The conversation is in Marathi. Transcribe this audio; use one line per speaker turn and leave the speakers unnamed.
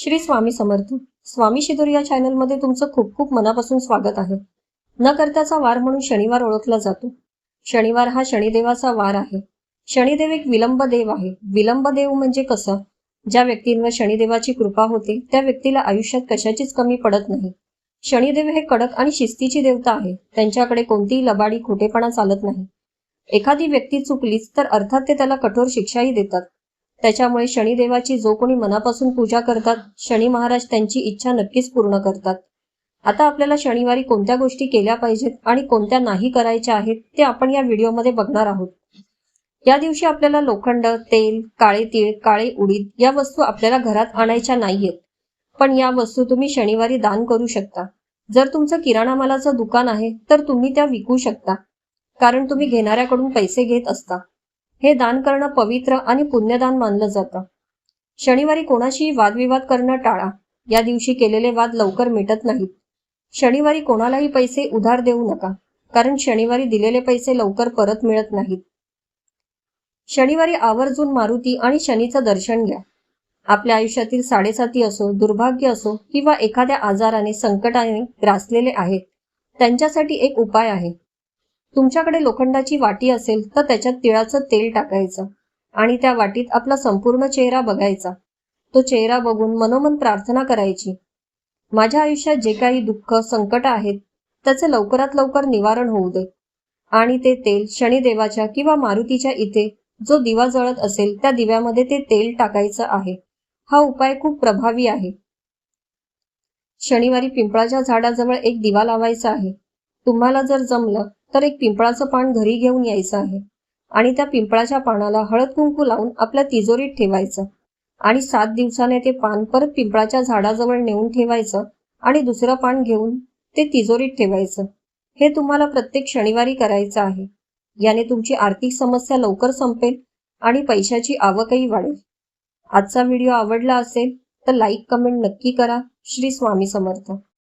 श्री स्वामी समर्थ. स्वामी शिदूर या चॅनलमध्ये तुमचं खूप खूप मनापासून स्वागत आहे. न करताचा वार म्हणून शनिवार ओळखला जातो. शनिवार हा शनिदेवाचा वार आहे. शनिदेव एक विलंब देव आहे. विलंब देव म्हणजे कसं? ज्या व्यक्तींवर शनिदेवाची कृपा होते त्या व्यक्तीला आयुष्यात कशाचीच कमी पडत नाही. शनिदेव हे कडक आणि शिस्तीची देवता आहे. त्यांच्याकडे कोणतीही लबाडी खोटेपणा चालत नाही. एखादी व्यक्ती चुकलीच तर अर्थात ते त्याला कठोर शिक्षाही देतात. त्याच्यामुळे शनिदेवाची जो कोणी मनापासून पूजा करतात शनी महाराज त्यांची इच्छा नक्कीच पूर्ण करतात. आता आपल्याला शनिवारी कोणत्या गोष्टी केल्या पाहिजेत आणि कोणत्या नाही करायच्या आहेत ते आपण या व्हिडिओमध्ये बघणार आहोत. या दिवशी आपल्याला लोखंड तेल काळे तीळ काळे उडीद या वस्तू आपल्याला घरात आणायच्या नाहीयेत. पण या वस्तू तुम्ही शनिवारी दान करू शकता. जर तुमचं किराणा मालाचं दुकान आहे तर तुम्ही त्या विकू शकता. कारण तुम्ही घेणाऱ्याकडून पैसे घेत असता. हे दान करणं पवित्र आणि पुण्यदान मानलं जातं. शनिवारी कोणाशीही वादविवाद करणं टाळा. या दिवशी केलेले वाद लवकर मिटत नाहीत. शनिवारी कोणालाही पैसे उधार देऊ नका कारण शनिवारी दिलेले पैसे लवकर परत मिळत नाहीत. शनिवारी आवर्जून मारुती आणि शनीचं दर्शन घ्या. आपल्या आयुष्यातील साडेसाती असो दुर्भाग्य असो किंवा एखाद्या आजाराने संकटाने ग्रासलेले आहेत त्यांच्यासाठी एक उपाय आहे. तुमच्याकडे लोखंडाची वाटी असेल तर त्याच्यात तिळाचं तेल टाकायचं आणि त्या वाटीत आपला संपूर्ण चेहरा बघायचा. तो चेहरा बघून मनोमन प्रार्थना करायची. माझ्या आयुष्यात जे काही दुःख संकट आहेत त्याचे लवकरात लवकर निवारण होऊ दे. आणि ते तेल शनिदेवाच्या किंवा मारुतीच्या इथे जो दिवा जळत असेल त्या दिव्यामध्ये ते तेल टाकायचं आहे. हा उपाय खूप प्रभावी आहे. शनिवारी पिंपळाच्या झाडाजवळ एक दिवा लावायचा आहे. तुम्हाला जर जमलं तर एक पिंपळाचं पान घरी घेऊन यायचं आहे. आणि त्या पिंपळाच्या पानाला हळद कुंकू लावून आपल्या तिजोरीत ठेवायचं. आणि सात दिवसाने ते पान परत पिंपळाच्या झाडाजवळ नेऊन ठेवायचं आणि दुसरं पान घेऊन ते तिजोरीत ठेवायचं. हे तुम्हाला प्रत्येक शनिवारी करायचं आहे. याने तुमची आर्थिक समस्या लवकर संपेल आणि पैशाची आवकही वाढेल. आजचा व्हिडिओ आवडला असेल तर लाईक कमेंट नक्की करा. श्री स्वामी समर्थ.